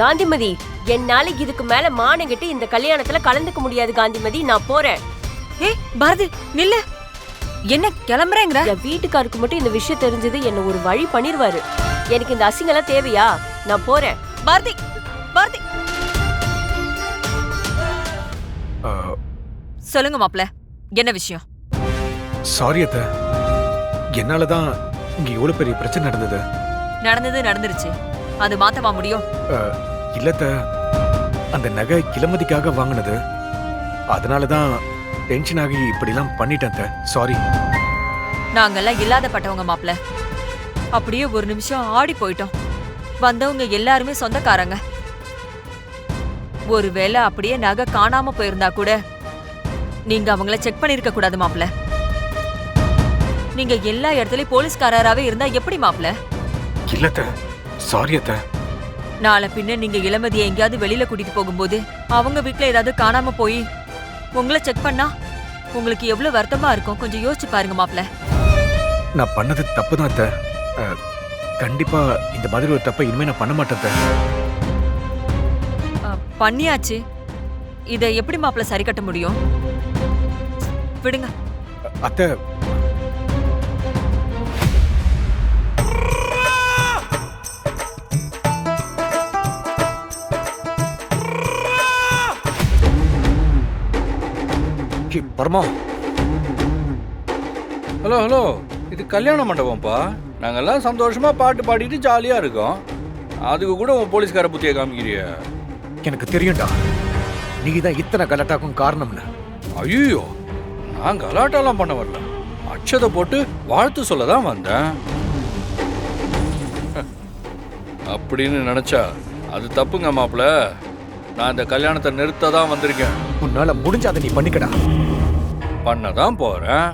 காந்திமதி என்னால இதுக்கு மேல மானங்கிட்டு இந்த கல்யாணத்துல கலந்துக்க முடியாது காந்திமதி. நான் போறேன். ஏய் பாரதி நில்லு. என்ன கிளம்புறேங்கிற? என் வீட்டுக்காருக்கு மட்டும் இந்த விஷயம் தெரிஞ்சது என்ன ஒரு வழி பண்ணிருவாரு. எனக்கு இந்த அசிங்கெல்லாம் தேவையா? நான் போறேன். பாரதி பாரதி. சொல்லுங்க மாப்ள என்ன விஷயம்? சாரி அத்த. என்னால தான் இங்க இவ்வளவு பெரிய பிரச்சனை நடந்தது. நடந்தது நடந்துருச்சு. அது மாத்தவா முடியும்? இல்லத்த. அந்த நகை கிளமதிக்காக வாங்கினது. அதனால தான் டென்ஷன் ஆகி இப்படிலாம் பண்ணிட்டேன் சாரி நாங்கெல்லாம் இல்லாதப்பட்டவங்க மாப்ள அப்படியே ஒரு நிமிஷம் ஆடி போயிட்டோம். வந்தவங்க எல்லாருமே சொந்தக்காரங்க. ஒருவேளை அப்படியே நகை காணாம போயிருந்தா கூட நீங்க அவங்கள செக் பண்ணிருக்க கூடாது மாப்ள நீங்க எல்லா இடத்துலயும் போலீஸ்காரராவே இருந்தா எப்படி மாப்ள இல்லத்த. சாரி அத்த. நாளை பின்ன நீங்க இளமதியை எங்கேயாவது வெளியில கூட்டிட்டு போகும்போது அவங்க வீட்ல ஏதாவது காணாம போய் உங்களை செக் பண்ணா உங்களுக்கு எவ்வளவு வருத்தமா இருக்கும்? கொஞ்சம் யோசிச்சு பாருங்க மாப்ள நான் பண்ணது தப்பு தான் அத்த கண்டிப்பா இந்த மாதிரி ஒரு தப்பை இனிமே நான் பண்ண மாட்டேன் பண்ணியாச்சு. இத எப்படி மாப்ள சரி கட்ட முடியும்? விடுங்க. அத்தை ஏய், பரமா. Hello hello. இது கல்யாண மண்டபம்ப்பா. நாங்கெல்லாம் சந்தோஷமா பாட்டு பாடிட்டு ஜாலியா இருக்கோம். அதுக்கு கூட உன் போலீஸ்கார புத்திய காமிக்கிறிய? எனக்கு தெரியும்டா. நீ தான் இத்தனை கலட்டாக்கும் காரணம்னு. ஐயோ நான் கலாட்டாலாம் பண்ண வரல. அச்சதை போட்டு வாழ்த்து சொல்ல தான் வந்தேன். அப்படின்னு நினைச்சா அது தப்புங்க மாப்ள நான் இந்த கல்யாணத்தை நிறுத்த தான் வந்திருக்கேன். உன்னால முடிஞ்ச அதை நீ பண்ணிக்கடா. பண்ண தான் போறேன்.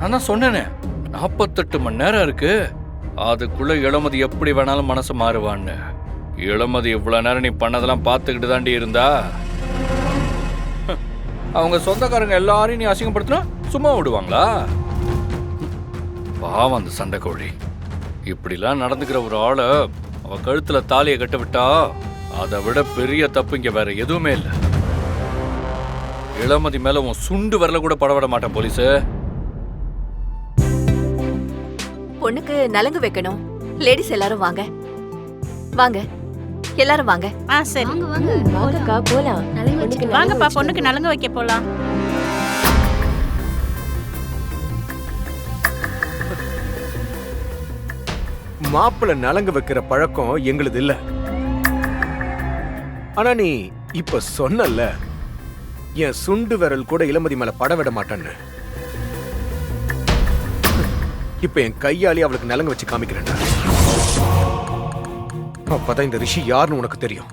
நான் சொன்னேனே நாற்பத்தெட்டு மணி நேரம் இருக்கு. அதுக்குள்ள இளமதி எப்படி வேணாலும் மனசு மாறுவான்னு. இளமதி இவ்வளோ நேரம் நீ பண்ணதெல்லாம் பார்த்துக்கிட்டு தாண்டி இருந்தா? அவங்க சொந்தக்காரங்க எல்லாரையும் நீ அசிங்கப்படுத்தினா சும்மா விடுவாங்களா? பாவம் அந்த சண்டை கோழி. இப்படிலாம் நடந்துக்கிற ஒரு ஆளை அவ கழுத்துல தாலியை கட்ட விட்டா அதை விட பெரிய தப்பு இங்க வேற எதுவுமே இல்லை. இளமதி மேல உன் சுண்டு வரல கூட படவிட மாட்டேன் போலீஸு. பொண்ணுக்கு நலங்கு வைக்கணும். லேடிஸ் எல்லாரும் வாங்க. வாங்க. எல்லாரும் வாங்க. ஆ சரி. வாங்கக்கா போலாம். வாங்கப்பா பொண்ணுக்கு நலங்கு வைக்க போலாம். மாப்பிள்ளை நலங்கு வைக்கிற பழக்கம் எங்களுது இல்ல. ஆனா நீ இப்ப சொன்னல்ல. என் சுண்டு விரல் கூட இளமதி மேல பட விட மாட்டேன்னு. இப்ப என் கையாலே அவளுக்கு நலங்கு வச்சு காமிக்கிறேன் அப்பதான் இந்த ரிஷி யாருன்னு உனக்கு தெரியும்.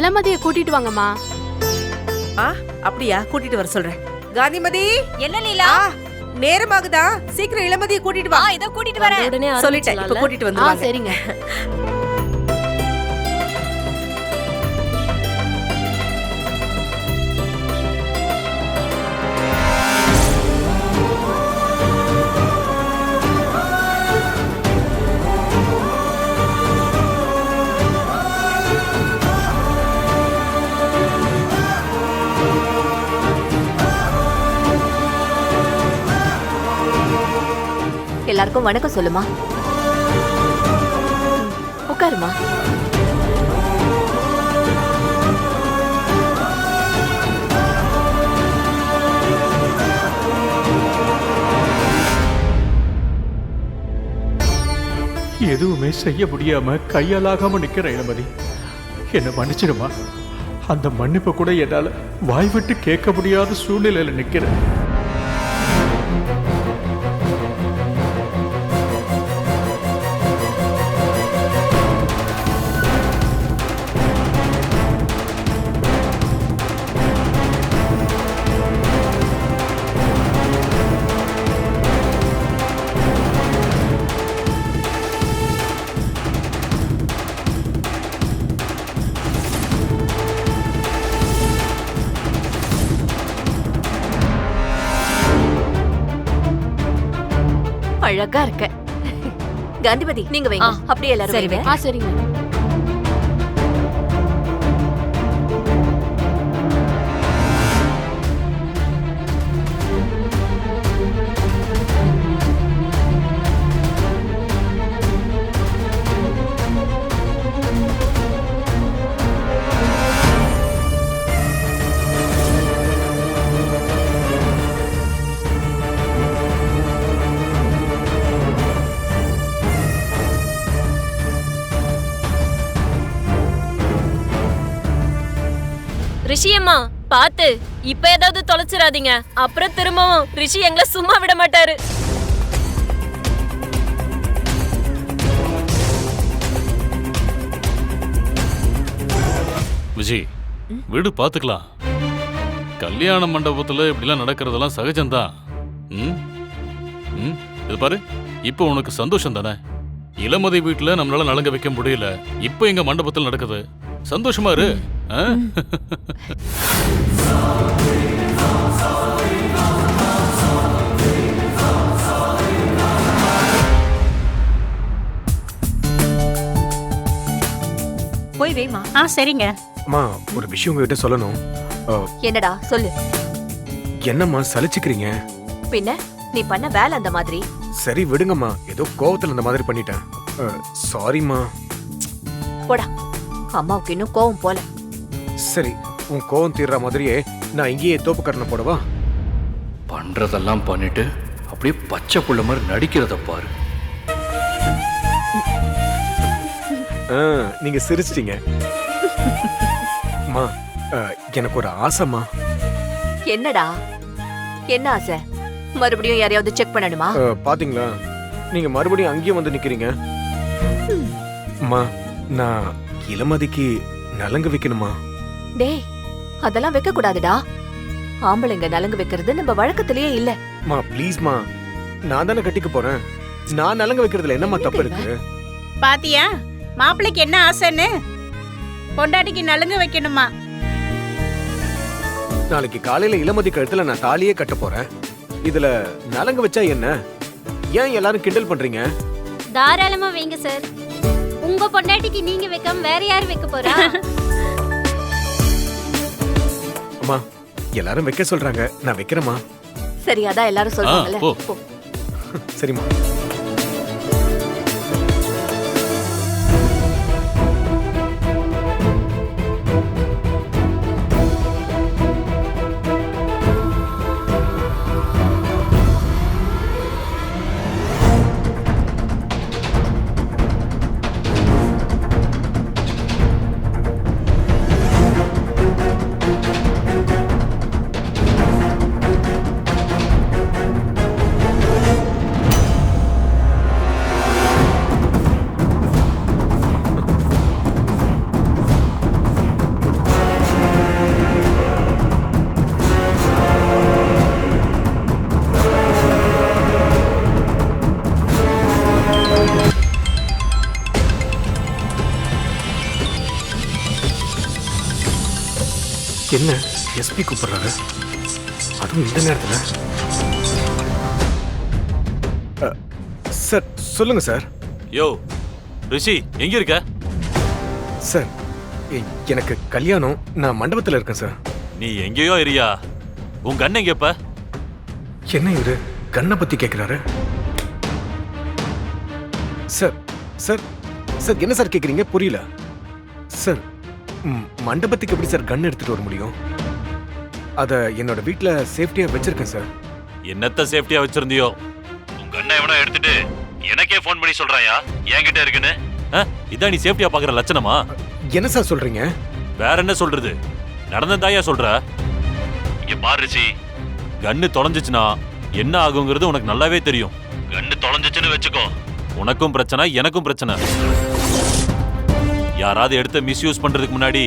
இளமதியை கூட்டிட்டு வாங்கம்மா. ஆ அப்படியா? கூட்டிட்டு வர சொல்றேன். காந்திமதி! என்ன லீலா? நேரமாகுதா? சீக்கிரம் இளமதியை கூட்டிட்டு வா. இதோ கூட்டிட்டு வரேன். உடனே சொல்லிட்டேன் இப்ப? கூட்டிட்டு வந்துருவாங்க. சரிங்க. எல்லாருக்கும் வணக்கம் சொல்லுமா. உட்காருமா. எதுவுமே செய்ய முடியாம கையாலாகாம நிக்கிற இளமதி. என்ன மன்னிச்சிடுமா? அந்த மன்னிப்பு கூட என்னால வாய் விட்டு கேட்க முடியாத சூழ்நிலையில நிக்கிறேன். அழகா இருக்க. காந்திபதி நீங்க வைங்க. அப்படியே எல்லாரும் சரி, ஆ சரிங்க. அம்மா பாத்து இப்ப ஏதாவது தொலைச்சிடாதீங்க. அப்புறம் திரும்பவும் ரிஷி எங்களை சும்மா விட மாட்டாரு. விஜய் வீடு பார்த்துக்கலாம். கல்யாண மண்டபத்துல இப்படிலாம் நடக்கிறதெல்லாம் சகஜம்தான். ம்? ம்? இது பாரு இப்போ உனக்கு சந்தோஷம் தானே? இளமதி வீட்டுல நம்மளால நலங்க வைக்க முடியல. இப்போ எங்க மண்டபத்தில் நடக்குது? சந்தோஷமா இரு? போய் வைமா. ஆ சரிங்க. அம்மா ஒரு விஷயம் உங்ககிட்ட சொல்லணும். அஹ், என்னடா? சொல்லு. என்னம்மா சலிச்சுக்கிறீங்க? பின்ன நீ பண்ண வேலை அந்த மாதிரி. சரி விடுங்கம்மா. ஏதோ கோவத்துல இந்த மாதிரி பண்ணிட்டேன். சாரிம்மா. போடா. அம்மாவுக்கு இன்னும் கோவம் போல சரி உன் கோவம் தீர்ற மாதிரியே நான் இங்கேயே தோப்புக்கரணை போடவா பண்றதெல்லாம் பண்ணிட்டு அப்படியே பச்சை புள்ள மாதிரி நடிக்கிறத பாரு ஆ, நீங்க சிரிச்சிட்டீங்க அம்மா எனக்கு ஒரு ஆசைம்மா என்னடா என்ன ஆசை மறுபடியும் யாரையாவது செக் பண்ணணுமா அஹ், பாத்தீங்களா நீங்க மறுபடியும் அங்கேயே வந்து நிக்கிறீங்க அம்மா நான் இளமதிக்கு நலங்கு வைக்கணுமா? டேய் அதெல்லாம் வைக்க கூடாதுடா ஆம்பளைங்க நலங்கு வைக்கிறது நம்ம வழக்கத்திலேயே இல்ல. மா ப்ளீஸ்மா நான் தானே கட்டிக்க போறேன். நான் நலங்கு வைக்கிறதுல என்னம்மா தப்பு இருக்கு? பாத்தியா மாப்பிள்ளைக்கு என்ன ஆசைன்னு? பொண்டாட்டிக்கு நலுங்கு வைக்கணுமா? நாளைக்கு காலையில இளமதி கழுத்துல நான் தாலியே கட்ட போறேன். இதுல நலங்கு வச்சா என்ன? ஏன் எல்லாரும் கிண்டல் பண்றீங்க? தாராளமா வைங்க சார் உங்க பொண்டாட்டிக்கு நீங்க வைக்காம வேற யார் வைக்க போறா? அம்மா எல்லாரும் வைக்க சொல்றாங்க. நான் வைக்கிறேம்மா. சரி அதான் எல்லாரும் சொல்றாங்கல்ல. போ. சரிம்மா. என்ன? எஸ்பி கூப்பிடுறாரு. அதுவும் இந்த நேரத்துல. சார் சொல்லுங்க சார். யோ ரிஷி எங்க இருக்க? சார் எனக்கு கல்யாணம் நான் மண்டபத்துல இருக்கேன் சார். நீ எங்கேயோ இரியா உங்க அண்ணன் எங்கப்ப என்ன இவரு? கண்ணை பத்தி கேக்குறாரு. சார் சார் சார் என்ன சார் கேக்குறீங்க? புரியல. சார் மண்டபத்துக்கு எப்படி சார் கன் எடுத்துட்டு வர முடியும்? அத என்னோட வீட்ல சேஃப்டியா வச்சிருக்கேன் சார் என்னத்த சேஃப்டியா வச்சிருந்தியோ? உங்க அண்ணன் எவனோ எடுத்துட்டு எனக்கே ஃபோன் பண்ணி சொல்றாயா? என்கிட்ட இருக்குன்னு? ஆ? இதான் நீ சேஃப்டியா பாக்குற லட்சணமா? என்ன சார் சொல்றீங்க? வேற என்ன சொல்றது? நடந்ததாயா சொல்ற? இங்க பாரு ரிஷி. கன்னு தொலைஞ்சிச்சுனா என்ன ஆகுங்கிறது உனக்கு நல்லாவே தெரியும். கன்னு தொலைஞ்சிச்சுன்னு வச்சுக்கோ. உனக்கும் பிரச்சனை எனக்கும் பிரச்சனை. யாராவது எடுத்து மிஸ்யூஸ் பண்றதுக்கு முன்னாடி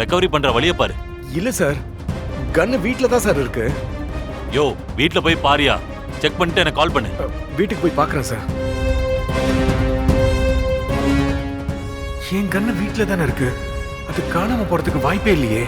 ரெக்கவரி பண்ற வழியை பாரு. இல்ல சார் கன்னு வீட்ல தான் சார் இருக்கு. யோ வீட்ல போய் பாரியா? செக் பண்ணிட்டு எனக்கு கால் பண்ணு. வீட்டுக்கு போய் பார்க்கறேன் சார். என் கண்ணு வீட்ல தானே இருக்கு. அது காணாம போறதுக்கு வாய்ப்பே இல்லையே.